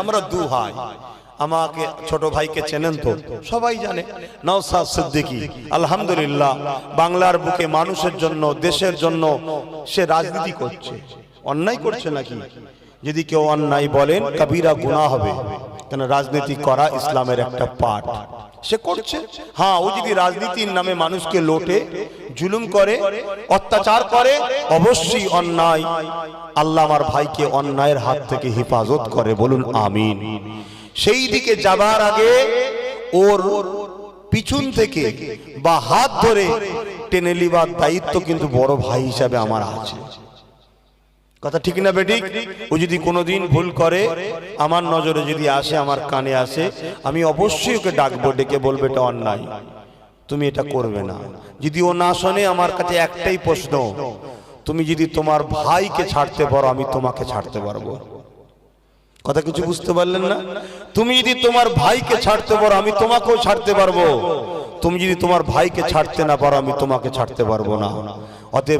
আমরা দু ভাই। আমাকে ছোট ভাইকে চেনেন তো? সবাই জানে। নওসাদ সিদ্দিকী, আলহামদুলিল্লাহ, বাংলার বুকে মানুষের জন্য, দেশের জন্য সে রাজনীতি করছে। অন্যায় করছে নাকি? যদি কেউ অন্যায় বলেন, কবিরা গুণা হবে। কেন রাজনীতি করা ইসলামের একটা পাঠ। সে করছে। হ্যাঁ ও যদি রাজনীতির নামে মানুষকে লোটে, জুলুম করে, অত্যাচার করে, অবশ্যই অন্যায়। আল্লাহ আমার ভাইকে অন্যায়ের হাত থেকে হেফাজত করে, বলুন আমিন। সেই দিকে যাবার আগে ওর পিছন থেকে বা হাত ধরে টেনে লিবার দায়িত্ব কিন্তু বড় ভাই হিসাবে আমার আছে। কথা ঠিক না বেঠিক? ও যদি কোনোদিন ভুল করে, আমার নজরে যদি আসে, আমার কানে আসে, আমি অবশ্যই ওকে ডাকবো, ডেকে বলবে, এটা অন্যায়। তুমি এটা করবে না। যদি ও না শোনে, আমার কাছে একটাই প্রশ্ন, তুমি যদি তোমার ভাইকে ছাড়তে পারো, আমি তোমাকে ছাড়তে পারব। কথা কিছু বুঝতে পারলেন না? তুমি যদি তোমার ভাইকে ছাড়তে পারো, আমি তোমাকেও ছাড়তে পারব। তুমি যদি তোমার ভাইকে ছাড়তে না পারো, আমি তোমাকে ছাড়তে পারব না। অতএব